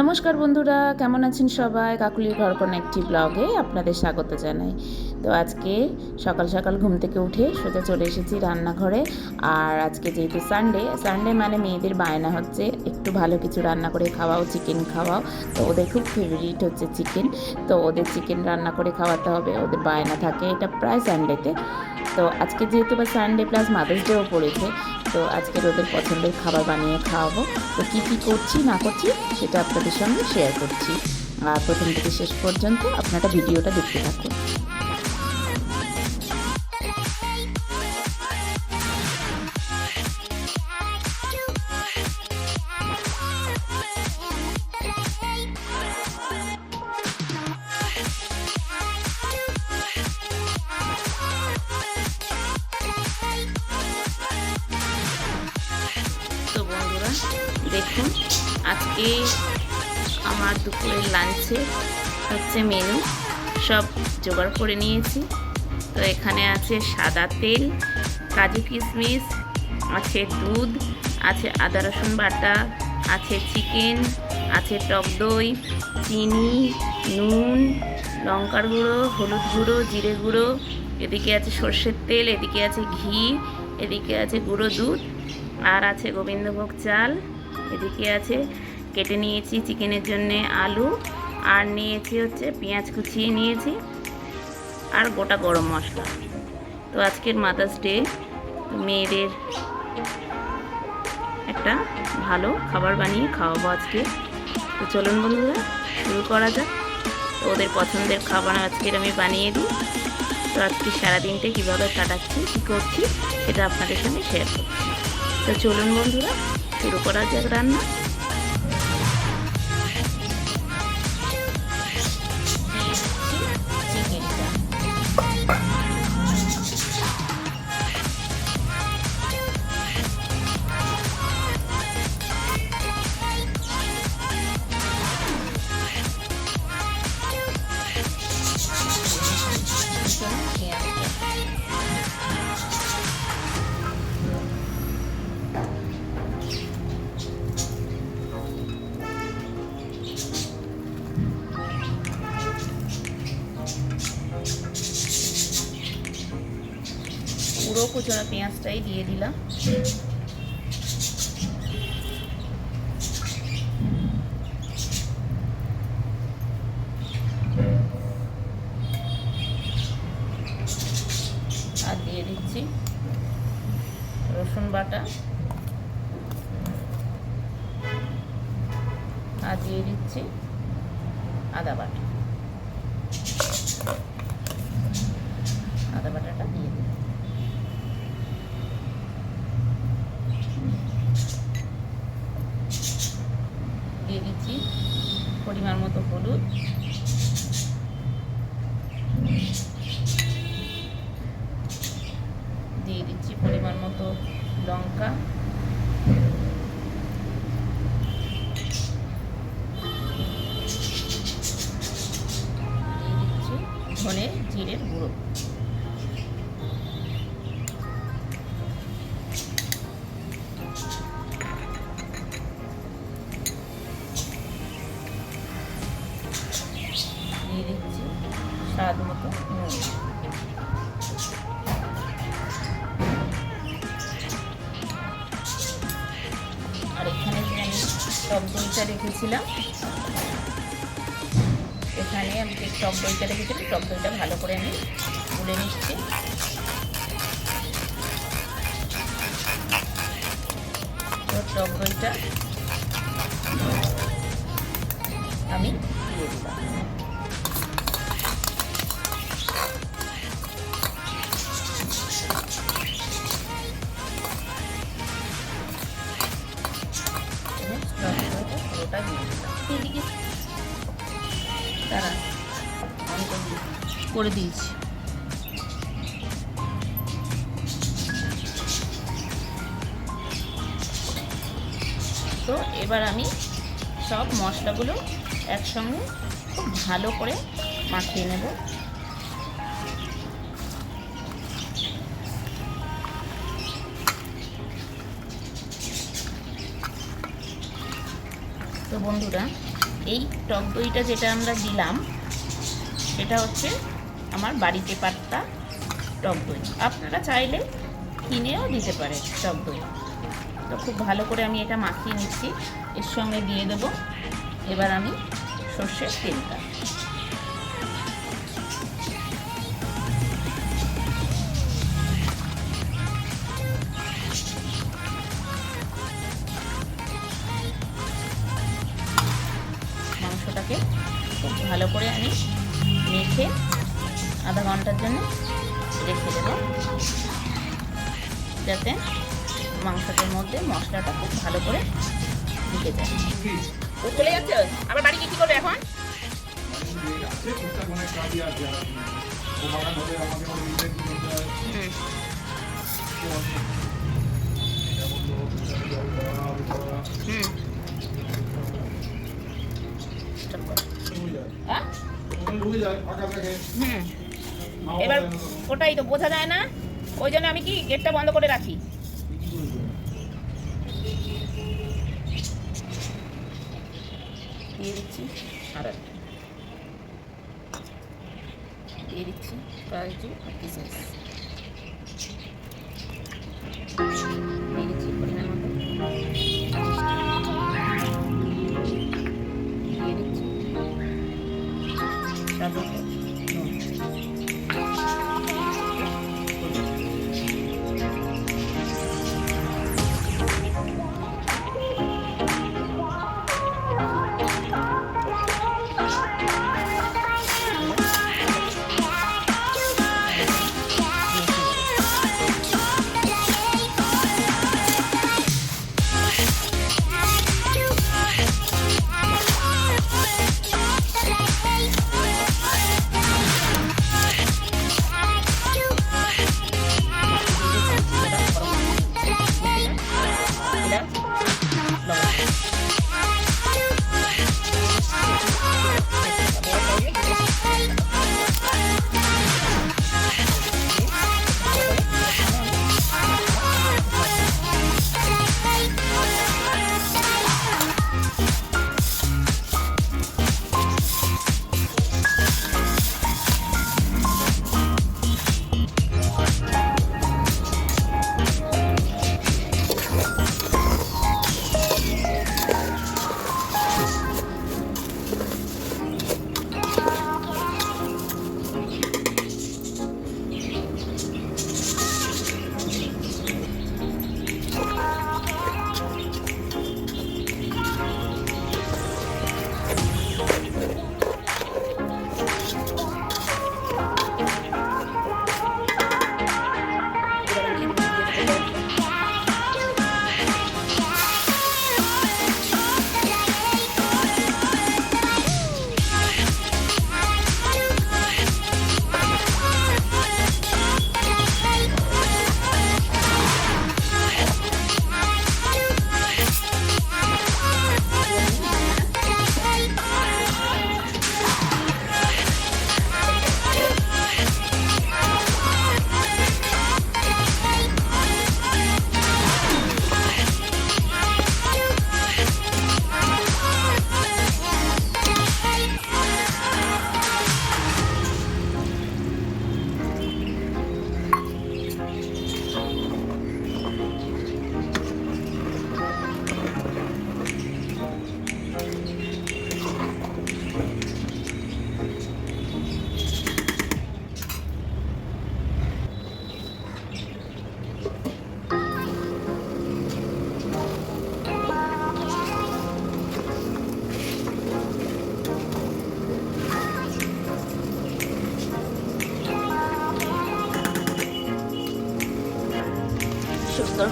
নমস্কার বন্ধুরা, কেমন আছেন সবাই? কাকুলির ঘর কোনো একটি ব্লগে আপনাদের স্বাগত জানাই। তো আজকে সকাল সকাল ঘুম থেকে উঠে সোজা চলে এসেছি রান্নাঘরে। আর আজকে যেহেতু সানডে সানডে মানে মেয়েদের বায়না হচ্ছে একটু ভালো কিছু রান্না করে খাওয়াও চিকেন খাওয়াও। তো ওদের খুব ফেভারিট হচ্ছে চিকেন তো ওদের চিকেন রান্না করে খাওয়াতে হবে, ওদের বায়না থাকে এটা প্রায় সানডেতে তো আজকে যেহেতু বা সানডে প্লাস মাদার্স ডেও পড়েছে, তো আজকে ওদের পছন্দের খাবার বানিয়ে খাওয়াবো। তো কী কী করছি, না করছি, সেটা আপনাদের সঙ্গে শেয়ার করছি। আর প্রথম থেকে শেষ পর্যন্ত আপনারা ভিডিওটা দেখতে থাকুন। লাঞ্চে হচ্ছে মেনু। সব জোগাড় করে নিয়েছি। তো এখানে আছে সাদা তেল, কাজু কিশমিশ, আছে দুধ, আছে আদা রসুন বাটা, আছে চিকেন, আছে টক দই, চিনি, নুন, লঙ্কার গুঁড়ো, হলুদ গুঁড়ো, জিরে গুঁড়ো। এদিকে আছে সর্ষের তেল, এদিকে আছে ঘি, এদিকে আছে গুঁড়ো দুধ, আর আছে গোবিন্দভোগ চাল, এদিকে আছে কেটে নিয়েছি চিকেনের জন্যে আলু, আর নিয়েছি হচ্ছে পেঁয়াজ কুচিয়ে নিয়েছি, আর গোটা গরম মশলা। তো আজকের মাদার্স ডে মেয়েদের একটা ভালো খাবার বানিয়ে খাওয়াবো আজকে। তো চলুন বন্ধুরা, শুরু করা যাক। তো ওদের পছন্দের খাবার আজকের আমি বানিয়ে দিই। তো আজকে সারাদিনটা কীভাবে কাটাচ্ছি, কী করছি, সেটা আপনাদের সঙ্গে শেয়ার করছি। তো চলুন বন্ধুরা, শুরু করা যাক রান্না। কুচনো পেঁয়াজটাই দিয়ে দিলাম। আর দিয়ে দিচ্ছি রসুন বাটা। আর দিয়ে দিচ্ছি আদা বাটা। আদা বাটাটা oldu. রেখেছিলাম এখানে আমি যে টক দইটা রেখেছিলাম টক দইটা ভালো করে আমি তুলে নিচ্ছি। টক দইটা আমি দিয়ে দিলাম। করে দিয়েছি। তো এবার আমি সব মশলাগুলো একসঙ্গে খুব ভালো করে মাখিয়ে নেব। তো বন্ধুরা, এই টক দইটা যেটা আমরা দিলাম, সেটা হচ্ছে আমার বাড়িতে পাত্তা, টক দই। আপনারা চাইলে কিনেও দিতে পারেন টক দই। তো খুব ভালো করে আমি এটা মাখিয়ে নিচ্ছি। এর সঙ্গে দিয়ে দেবো। এবার আমি সর্ষের তেলটা। মশলাটা খুব ভালো করে ঢুকে যায় ও চলে যাচ্ছে? আবার বাড়ি গিয়ে কী করবে এখন? এবার। ওটাই তো, বোঝা যায় না। ওই জন্য আমি কি গেটটা বন্ধ করে রাখি কি করবে? দিয়ে দিচ্ছি আর একটা। দিয়ে দিচ্ছি। কাজু আর কিশমিশ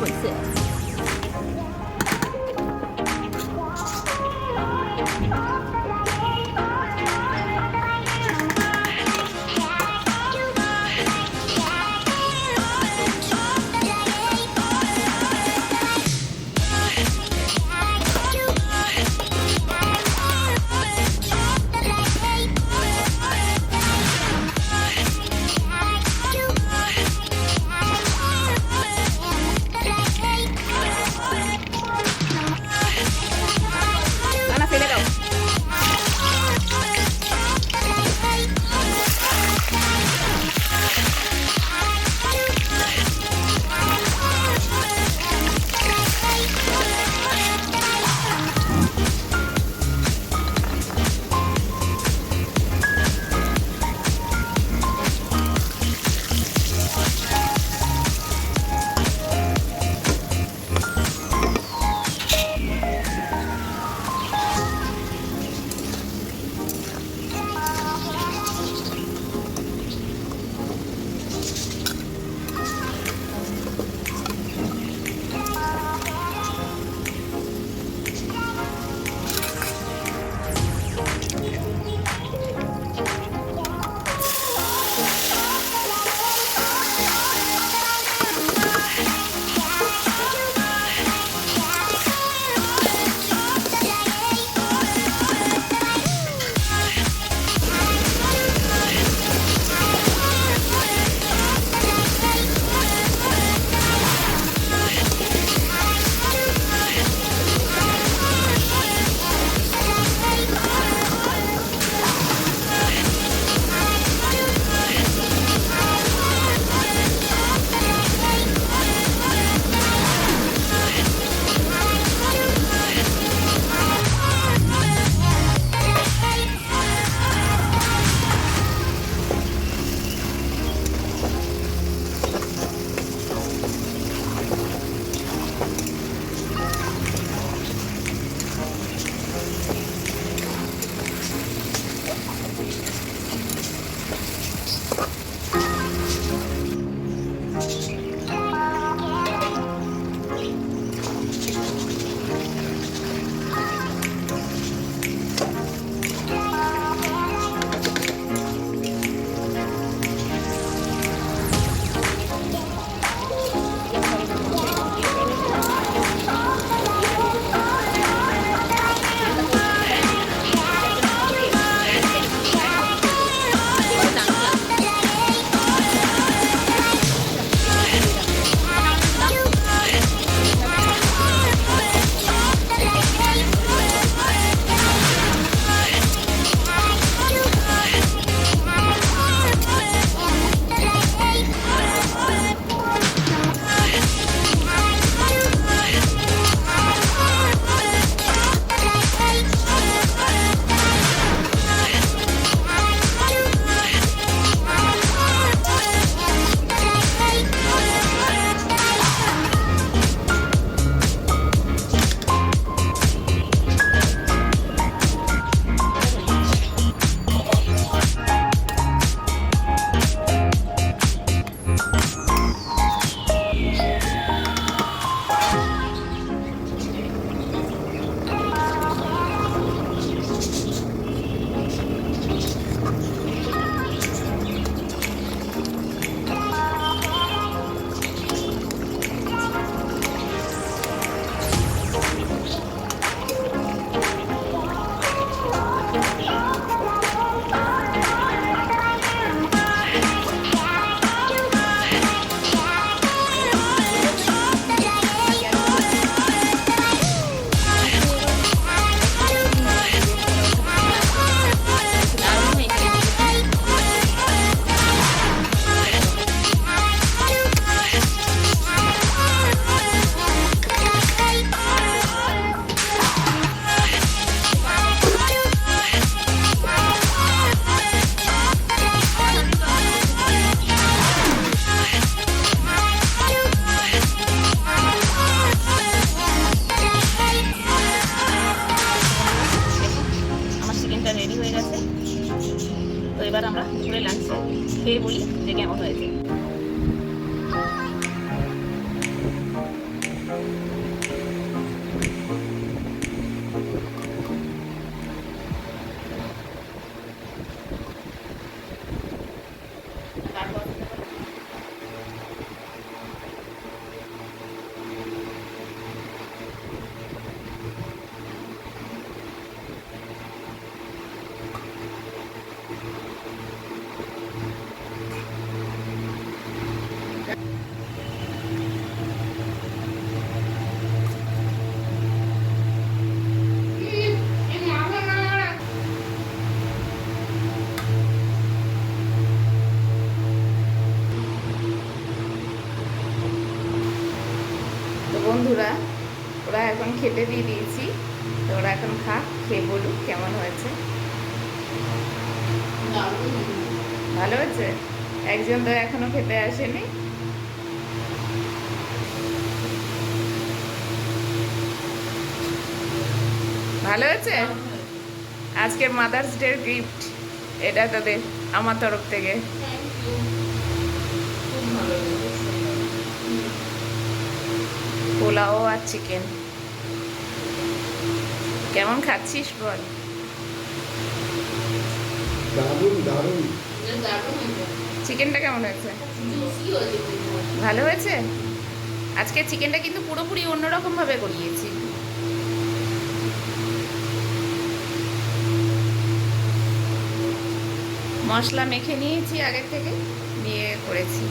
সুন্দর হয়েছে বলি যে কেমন হয়েছে খেতে দিয়ে দিয়েছি। তো ওরা এখন খা, খেয়ে বলুক কেমন হয়েছে। ভালো হয়েছে? একজন তো এখনও খেতে আসেনি। ভালো হয়েছে? আজকের মাদার্স ডে গিফট এটা তোদের আমার তরফ থেকে। পোলাও আর চিকেন কেমন খাচ্ছিস বল। দারুণ দারুণ। চিকেনটা কেমন হয়েছে? ভালো হয়েছে? আজকে চিকেনটা কিন্তু পুরোপুরি অন্যরকম ভাবে করিয়েছি। মশলা মেখে নিয়েছি আগের থেকে নিয়ে করেছি।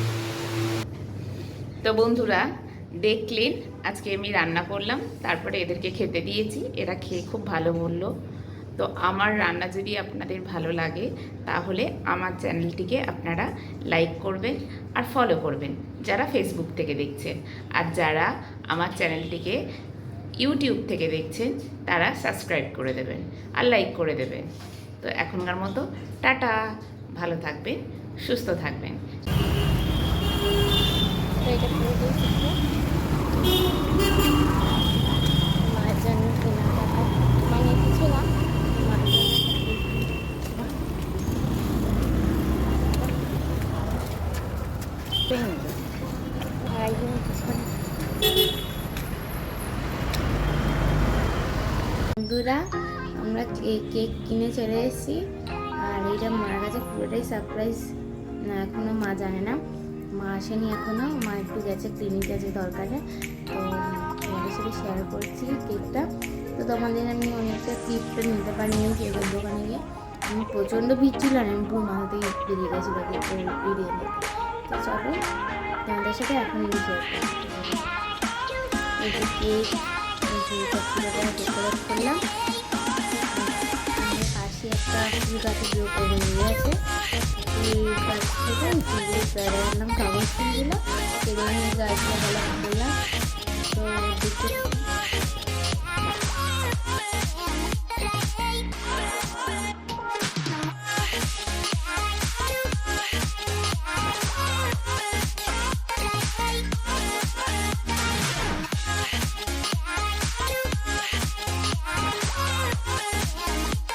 তো বন্ধুরা দেখলেন আজকে আমি রান্না করলাম, তারপরে এদেরকে খেতে দিয়েছি, এরা খেয়ে খুব ভালো বলল তো আমার রান্না যদি আপনাদের ভালো লাগে, তাহলে আমার চ্যানেলটিকে আপনারা লাইক করবেন আর ফলো করবেন, যারা ফেসবুক থেকে দেখছেন। আর যারা আমার চ্যানেলটিকে ইউটিউব থেকে দেখছেন, তারা সাবস্ক্রাইব করে দেবেন আর লাইক করে দেবেন। তো এখনকার মতো টাটা, ভালো থাকবেন, সুস্থ থাকবেন। এটা পুরো জন্য কেনাকাটা মানে কিছু বন্ধুরা, আমরা কেক কেক কিনে চলে এসেছি। আর এইটা মার কাছে পুরোটাই সারপ্রাইজ না, এখনও মা জানে না। মা আসেনি এখনও মা একটু গেছে ক্লিনিকে আছে দরকারে। তো তোমাদের সাথে শেয়ার করছি কেকটা তো তোমাদের আমি অনেকটা ক্লিপটা নিতে পারিনি কেকের দোকানে গিয়ে। আমি প্রচণ্ড ভিড় ছিল আর আমি পুরো মাথা থেকে বেরিয়ে কেকের ভিডিও দেখে তো চলো, তোমাদের সাথে এখন শেয়ার করছি। এই যে কেক যে করলাম। পাশে একটা গাছের আছে। এই গাছ থেকে ফুলগুলো পেড়ে আনলাম কাগজ ফুলগুলো সেগুলো নিয়ে গাছগুলো বলা বললাম তো দেখতে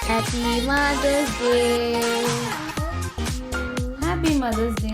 Happy Mother's Day. Happy Mother's Day.